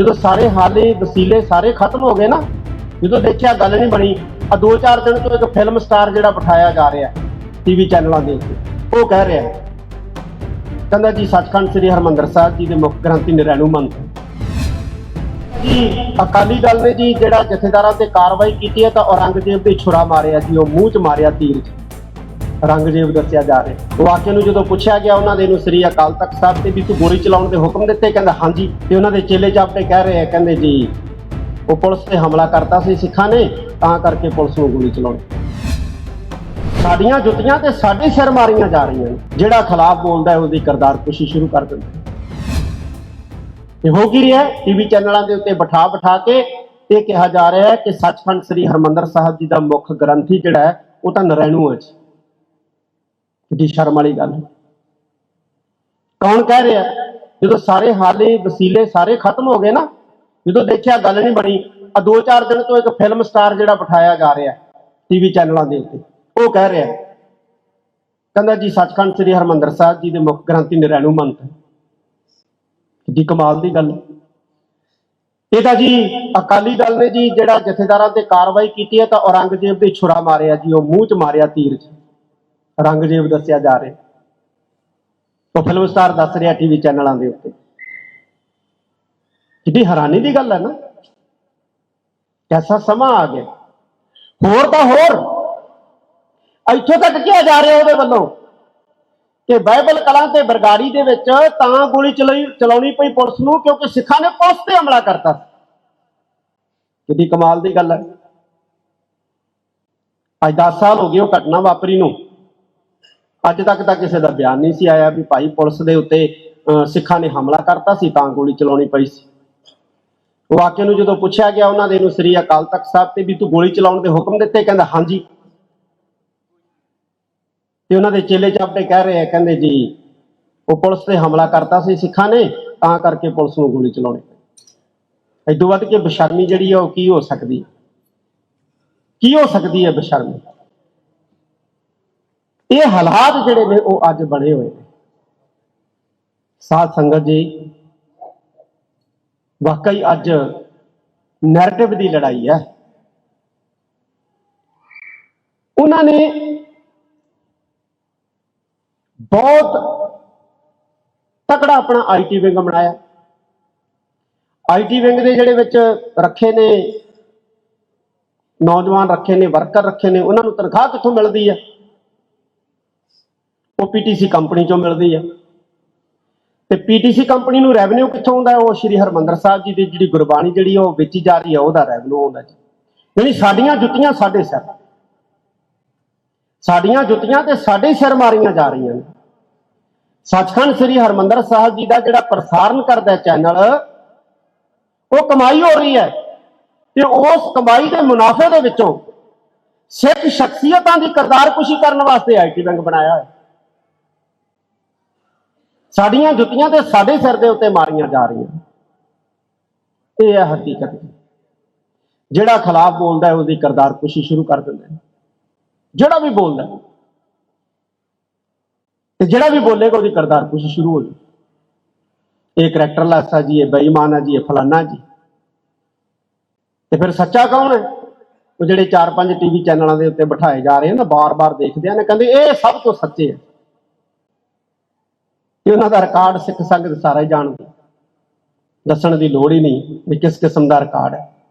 ਜਦੋਂ ਸਾਰੇ ਹਾਲੇ ਵਸੀਲੇ ਸਾਰੇ ਖਤਮ ਹੋ ਗਏ ਨਾ, ਜਦੋਂ ਦੇਖਿਆ ਗੱਲ ਨਹੀਂ ਬਣੀ ਆ ਦੋ ਚਾਰ ਦਿਨ ਤੋਂ ਇੱਕ ਫਿਲਮ ਸਟਾਰ ਜਿਹੜਾ ਬਿਠਾਇਆ ਜਾ ਰਿਹਾ ਟੀਵੀ ਚੈਨਲਾਂ ਦੇ ਉੱਤੇ ਉਹ ਕਹਿ ਰਿਹਾ ਕਹਿੰਦਾ ਜੀ, ਸੱਚਖੰਡ ਸ੍ਰੀ ਹਰਮੰਦਰ ਸਾਹਿਬ ਜੀ ਦੇ ਮੁੱਖ ਗ੍ਰੰਥੀ ਨਿਰਣੂ ਮੰਤ ਜੀ, ਅਕਾਲੀ ਦਲ ਨੇ ਜੀ ਜਿਹੜਾ ਜਥੇਦਾਰਾਂ ਤੇ ਕਾਰਵਾਈ ਕੀਤੀ ਹੈ ਤਾਂ ਔਰੰਗਜ਼ੇਬ ਦੇ ਛੁਰਾ ਮਾਰਿਆ ਜੀ, ਉਹ ਮੂੰਹ 'ਚ ਮਾਰਿਆ ਤੀਰ 'ਚ। ਔਰੰਗਜ਼ੇਬ ਦੱਸਿਆ ਜਾ ਰਿਹਾ। ਵਾਕਿਆ ਨੂੰ ਜਦੋਂ ਪੁੱਛਿਆ ਗਿਆ ਉਹਨਾਂ ਦੇ ਨੂੰ ਸ੍ਰੀ ਅਕਾਲ ਤਖਤ ਸਾਹਿਬ ਤੇ ਵੀ ਤੂੰ ਗੋਲੀ ਚਲਾਉਣ ਦੇ ਹੁਕਮ ਦਿੱਤੇ, ਕਹਿੰਦਾ ਹਾਂਜੀ, ਤੇ ਉਹਨਾਂ ਦੇ ਚੇਲੇ ਚਾਪਟੇ ਕਹਿ ਰਹੇ ਆ, ਕਹਿੰਦੇ ਜੀ, ਉਹ ਪੁਲਿਸ ਤੇ ਹਮਲਾ ਕਰਤਾ ਸੀ ਸਿੱਖਾਂ ਨੇ, ਤਾਂ ਕਰਕੇ ਪੁਲਿਸ ਨੂੰ ਗੋਲੀ ਚਲਾਉਣੀ। ਸਾਡੀਆਂ ਜੁੱਤੀਆਂ ਤੇ ਸਾਡੇ ਸਿਰ ਮਾਰੀਆਂ ਜਾ ਰਹੀਆਂ ਨੇ, ਜਿਹੜਾ ਖਿਲਾਫ ਬੋਲਦਾ ਹੈ, ਉਹਦੀ ਕਰਦਾਰ ਕੁਸ਼ੀ ਸ਼ੁਰੂ ਕਰ ਦਿੰਦਾ ਤੇ ਹੋ ਕੀ ਰਿਹਾ ਟੀਵੀ ਚੈਨਲਾਂ ਦੇ ਉੱਤੇ ਬਿਠਾ ਬਿਠਾ ਕੇ ਇਹ ਕਿਹਾ ਜਾ ਰਿਹਾ ਹੈ ਕਿ ਸੱਚਖੰਡ ਸ੍ਰੀ ਹਰਮੰਦਰ ਸਾਹਿਬ ਜੀ ਦਾ ਮੁੱਖ ਗ੍ਰੰਥੀ ਜਿਹੜਾ ਹੈ, ਉਹ ਤਾਂ ਨਰੈਣੂ ਹੈ ਜੀ ਕਿੱਡੀ ਸ਼ਰਮ ਵਾਲੀ ਗੱਲ ਕੌਣ ਕਹਿ ਰਿਹਾ, ਜਦੋਂ ਸਾਰੇ ਹਾਲੇ ਵਸੀਲੇ ਸਾਰੇ ਖਤਮ ਹੋ ਗਏ ਨਾ, ਜਦੋਂ ਦੇਖਿਆ ਗੱਲ ਨਹੀਂ ਬਣੀ ਆ ਦੋ ਚਾਰ ਦਿਨ ਤੋਂ ਇੱਕ ਫਿਲਮ ਸਟਾਰ ਜਿਹੜਾ ਬਿਠਾਇਆ ਜਾ ਰਿਹਾ ਟੀਵੀ ਚੈਨਲਾਂ ਦੇ ਉੱਤੇ, ਉਹ ਕਹਿ ਰਿਹਾ, ਕਹਿੰਦਾ ਜੀ ਸੱਚਖੰਡ ਸ੍ਰੀ ਹਰਮੰਦਰ ਸਾਹਿਬ ਜੀ ਦੇ ਮੁੱਖ ਗ੍ਰੰਥੀ ਨਿਰਣੂ ਮੰਤ ਕਿੱਡੀ ਕਮਾਲ ਦੀ ਗੱਲ ਇਹ ਤਾਂ ਜੀ ਅਕਾਲੀ ਦਲ ਨੇ ਜੀ ਜਿਹੜਾ ਜਥੇਦਾਰਾਂ ਤੇ ਕਾਰਵਾਈ ਕੀਤੀ ਹੈ ਤਾਂ ਔਰੰਗਜ਼ੇਬ ਦੇ ਛੁਰਾ ਮਾਰਿਆ ਜੀ, ਉਹ ਮੂੰਹ 'ਚ ਮਾਰਿਆ ਤੀਰ 'ਚ। ਔਰੰਗਜ਼ੇਬ ਦੱਸਿਆ ਜਾ ਰਿਹਾ। ਉਹ ਫਿਲਮ ਸਟਾਰ ਦੱਸ ਰਿਹਾ ਟੀਵੀ ਚੈਨਲਾਂ ਦੇ ਉੱਤੇ। ਕਿੱਡੀ ਹੈਰਾਨੀ ਦੀ ਗੱਲ ਹੈ ਨਾ। ਐਸਾ ਸਮਾਂ ਆ ਗਿਆ। ਹੋਰ ਤਾਂ ਹੋਰ। ਇੱਥੋਂ ਤੱਕ ਕਿਹਾ ਜਾ ਰਿਹਾ ਉਹਦੇ ਵੱਲੋਂ? ਕਿ ਬਾਈਬਲ ਕਲਾਂ ਤੇ ਬਰਗਾੜੀ ਦੇ ਵਿੱਚ ਤਾਂ ਗੋਲੀ ਚਲਾਈ ਚਲਾਉਣੀ ਪਈ ਪੁਲਿਸ ਨੂੰ ਕਿਉਂਕਿ ਸਿੱਖਾਂ ਨੇ ਪੁਲਿਸ ਤੇ ਹਮਲਾ ਕਰਤਾ। ਸੀ ਕਿੱਡੀ ਕਮਾਲ ਦੀ ਗੱਲ ਹੈ। ਅੱਜ 10 ਸਾਲ ਹੋ ਗਏ ਉਹ ਘਟਨਾ ਵਾਪਰੀ ਨੂੰ। ਅੱਜ ਤੱਕ ਤਾਂ ਕਿਸੇ ਦਾ ਬਿਆਨ ਨਹੀਂ ਸੀ ਆਇਆ ਵੀ ਭਾਈ ਪੁਲਿਸ ਦੇ ਉੱਤੇ ਅਹ, ਸਿੱਖਾਂ ਨੇ ਹਮਲਾ ਕਰਤਾ ਸੀ ਤਾਂ ਗੋਲੀ ਚਲਾਉਣੀ ਪਈ ਸੀ। ਵਾਕਿਆ ਨੂੰ ਜਦੋਂ ਪੁੱਛਿਆ ਗਿਆ ਉਹਨਾਂ ਦੇ ਨੂੰ ਸ੍ਰੀ ਅਕਾਲ ਤਖਤ ਸਾਹਿਬ ਤੇ ਵੀ ਤੂੰ ਗੋਲੀ ਚਲਾਉਣ ਦੇ ਹੁਕਮ ਦਿੱਤੇ ਕਹਿੰਦਾ ਹਾਂਜੀ। ਤੇ ਉਹਨਾਂ ਦੇ ਚੇਲੇ ਚਾਪਟੇ ਕਹਿ ਰਹੇ ਆ ਕਹਿੰਦੇ ਜੀ ਉਹ ਪੁਲਿਸ ਤੇ ਹਮਲਾ ਕਰਤਾ ਸੀ ਸਿੱਖਾਂ ਨੇ ਤਾਂ ਕਰਕੇ ਪੁਲਿਸ ਨੂੰ ਗੋਲੀ ਚਲਾਉਣੀ ਪਈ। ਇਦੋਂ ਵੱਧ ਕੇ ਬੇਸ਼ਰਮੀ ਜਿਹੜੀ ਆ ਉਹ ਕੀ ਹੋ ਸਕਦੀ? ਕੀ ਹੋ ਸਕਦੀ ਹੈ ਬੇਸ਼ਰਮੀ? ਇਹ ਹਾਲਾਤ ਜਿਹੜੇ ਨੇ ਉਹ ਅੱਜ ਬਣੇ ਹੋਏ ਨੇ। ਸਾਧ ਸੰਗਤ ਜੀ, ਵਾਕਈ ਅੱਜ ਨੈਰੇਟਿਵ ਦੀ ਲੜਾਈ ਹੈ। ਉਹਨਾਂ ਨੇ ਬਹੁਤ ਤਕੜਾ ਆਪਣਾ ਆਈਟੀ ਵਿੰਗ ਬਣਾਇਆ। ਆਈਟੀ ਵਿੰਗ ਦੇ ਜਿਹੜੇ ਵਿੱਚ ਰੱਖੇ ਨੇ, ਨੌਜਵਾਨ ਰੱਖੇ ਨੇ ਵਰਕਰ ਰੱਖੇ ਨੇ, ਉਹਨਾਂ ਨੂੰ ਤਨਖਾਹ ਕਿੱਥੋਂ ਮਿਲਦੀ ਹੈ? ਉਹ ਪੀਟੀਸੀ ਕੰਪਨੀ ਚੋਂ ਮਿਲਦੀ ਹੈ ਤੇ ਪੀਟੀਸੀ ਕੰਪਨੀ ਨੂੰ ਰੈਵਨਿਊ ਕਿੱਥੋਂ ਆਉਂਦਾ? ਉਹ ਸ਼੍ਰੀ ਹਰਮੰਦਰ ਸਾਹਿਬ ਜੀ ਦੀ ਜਿਹੜੀ ਗੁਰਬਾਣੀ ਜਿਹੜੀ ਉਹ ਵੇਚੀ ਜਾ ਰਹੀ ਹੈ ਉਹਦਾ ਰੈਵਨਿਊ ਆਉਂਦਾ ਜੀ। ਯਾਨੀ ਸਾਡੀਆਂ ਜੁੱਤੀਆਂ ਸਾਡੇ ਸਿਰ। ਸਾਡੀਆਂ ਜੁੱਤੀਆਂ ਤੇ ਸਾਡੇ ਸਿਰ ਮਾਰੀਆਂ ਜਾ ਰਹੀਆਂ ਨੇ। ਸੱਚਖੰਡ ਸ੍ਰੀ ਹਰਮੰਦਰ ਸਾਹਿਬ ਜੀ ਦਾ ਜਿਹੜਾ ਪ੍ਰਸਾਰਣ ਕਰਦਾ ਚੈਨਲ, ਉਹ ਕਮਾਈ ਹੋ ਰਹੀ ਹੈ। ਤੇ ਉਸ ਕਮਾਈ ਦੇ ਮੁਨਾਫੇ ਦੇ ਵਿੱਚੋਂ ਸਿੱਖ ਸ਼ਖਸੀਅਤਾਂ ਦੀ ਕਰਦਾਰਕੁਸ਼ੀ ਕਰਨ ਵਾਸਤੇ ਆਈਟੀ ਬੈਂਕ ਬਣਾਇਆ ਹੈ ਸਾਡੀਆਂ ਜੁੱਤੀਆਂ ਤੇ ਸਾਡੇ ਸਿਰ ਦੇ ਉੱਤੇ ਮਾਰੀਆਂ ਜਾ ਰਹੀਆਂ। ਇਹ ਹੈ ਹਕੀਕਤ। ਜਿਹੜਾ ਖਿਲਾਫ ਬੋਲਦਾ ਹੈ, ਉਹਦੀ ਕਰਤਾਰਕੁਸ਼ੀ ਸ਼ੁਰੂ ਕਰ ਦਿੰਦਾ ਨੇ ਜਿਹੜਾ ਵੀ ਬੋਲਦਾ ਹੈ। ਤੇ ਜਿਹੜਾ ਵੀ ਬੋਲੇਗਾ, ਉਹਦੀ ਕਰਦਾਰ ਕਰਤਾਰਕੁਸ਼ੀ ਸ਼ੁਰੂ ਹੋ ਜਾਊ। ਇਹ ਕਰੈਕਟਰਲੈਸ ਆ ਜੀ, ਇਹ ਬੇਈਮਾਨ ਆ ਜੀ, ਇਹ ਫਲਾਨਾ ਜੀ। ਤੇ ਫਿਰ ਸੱਚਾ ਕੌਣ ਹੈ? ਉਹ ਜਿਹੜੇ 4-5 ਟੀਵੀ ਚੈਨਲਾਂ ਦੇ ਉੱਤੇ ਬਿਠਾਏ ਜਾ ਰਹੇ ਨੇ, ਬਾਰ-ਬਾਰ ਦੇਖਦੇ ਆ ਨੇ, ਕਹਿੰਦੇ ਇਹ ਸਭ ਤੋਂ ਸੱਚੇ ਹੈ ਤੇ ਉਹਨਾਂ ਦਾ ਰਿਕਾਰਡ ਸਿੱਖ ਸੰਗਤ ਸਾਰੇ ਜਾਣਦੇ। ਦੱਸਣ ਦੀ ਲੋੜ ਹੀ ਨਹੀਂ ਵੀ ਕਿਸ ਕਿਸਮ ਦਾ ਰਿਕਾਰਡ ਹੈ।